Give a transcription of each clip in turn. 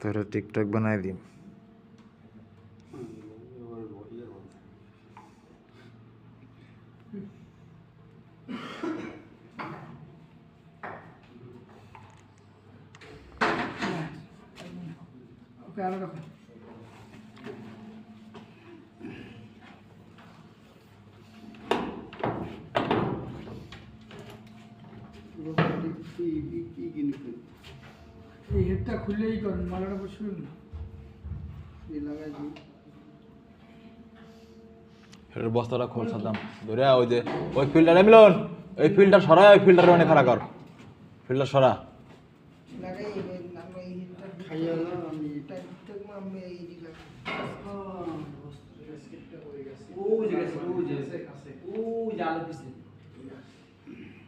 তোরা টিকটক বানাই দিম। ওকে আরও রাখো। এই হেডটা খুললেই করেন মালাটা বসবেন না বস্তাটা খোল সাদ্দাম ধরে ওই যে ওই ফিল্টার মিলন। ওই ফিল্টার সরাই ওই ফিল্টার খারাপ কর। ফিল্টার সরা।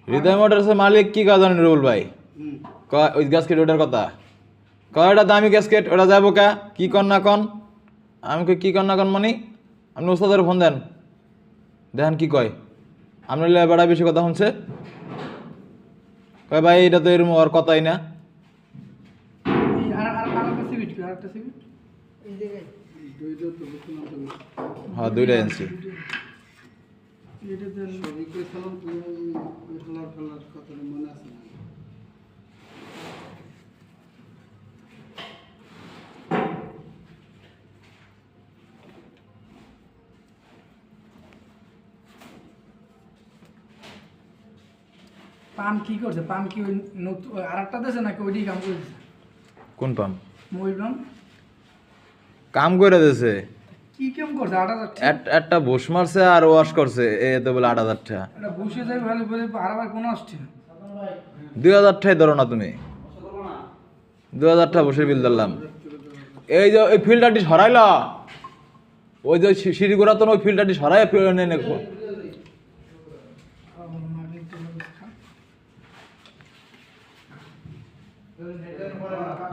হৃদয় মোটরসের মালিক কি কাজ রুল ভাই? ওই গ্যাসকেট ওটার কথা? কয় ওটা দামি গ্যাসকেট ওটা যাব কা? কি কন না কন আমি কই কি কন না কন মানে? আপনি ওস্তাদের ফোন দেন। দেখেন কি কয়? আপনার বেড়া বেশি কথা শুনছে? কয় ভাই এটা তো এরম আর কথাই না। হ্যাঁ দুইটা এনছি। এটা পাম কি করছে? পাম কি ওই নতুন আর একটা দেশে নাকি ওইটাই কাম করছে কোন পাম? মহিল পাম। কাম করে দিয়েছে কি কাম করছে? আট হাজার এক একটা বুশ মারছে আর ওয়াশ করছে এ তো বলে আট হাজার টাকা এটা বসে যাই ভালো বলে আর আবার কোনো আসছে দুই হাজার টাকাই ধরো না তুমি। দুই হাজার টাকা বসে বিল ধরলাম। এই যে ওই ফিল্টারটি সরাইলা? ওই যে সিঁড়ি তো ওই ফিল্টারটি সরাই ফিল- নে- নে-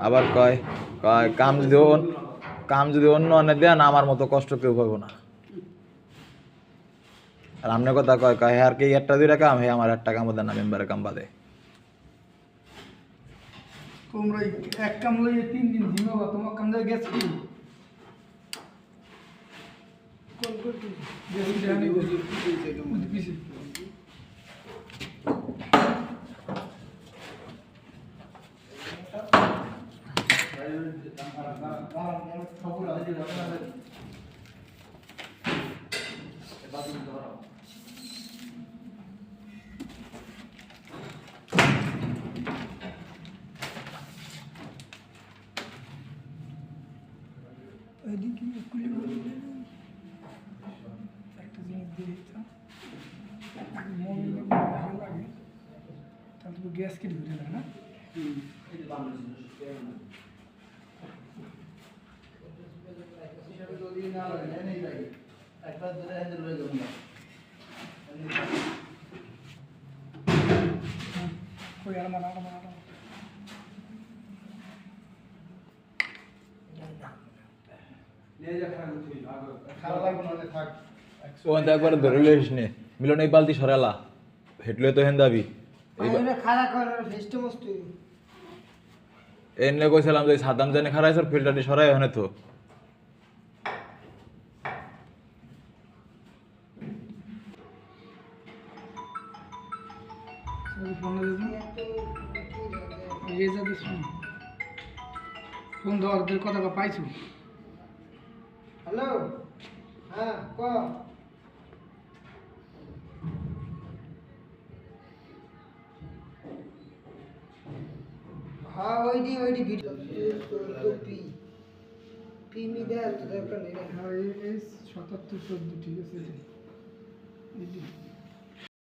আবার কয় কয় কাম যদি কাম যদি অন্য অন্য দেন আমার মতো কষ্ট কেউ পাবো না। আর আমনে কথা কয় কয় হ্যাঁ আর কি একটা দুইটা কাম হে আমার একটা কাম দেন না মেম্বারের কাম বাদে। তোমরা এক কাম লইয়ে তিন দিন জিমাবা তোমার কাম দিয়ে কি? গেছ কি? জানি বুঝি পিছে এদিকে খুলে বললে একটা জিনিস দিয়ে দিতাম মোবাইলে ভালো লাগে তাহলে তো গ্যাস কেটে ঘুরে যায় না ওই আর মারা ও একবার ধরে লইস নে। মিলন এই বালতি সরালা। হেটলে তো এনে কইছিলাম যে সাদাম জানি খারাই স্যার ফিল্টারটি সরাই হনে তো। ওই ফোনে দিন এই দিস ফোন ধর তোর কথা পাইছো? হ্যালো? হ্যাঁ ক? হ্যাঁ ওইডি ওইডি ভিডিও। পি পি মি দেয় তো দরকার নেই। হ্যাঁ এই সাতাত্তর চোদ্দ ঠিক আছে। এটি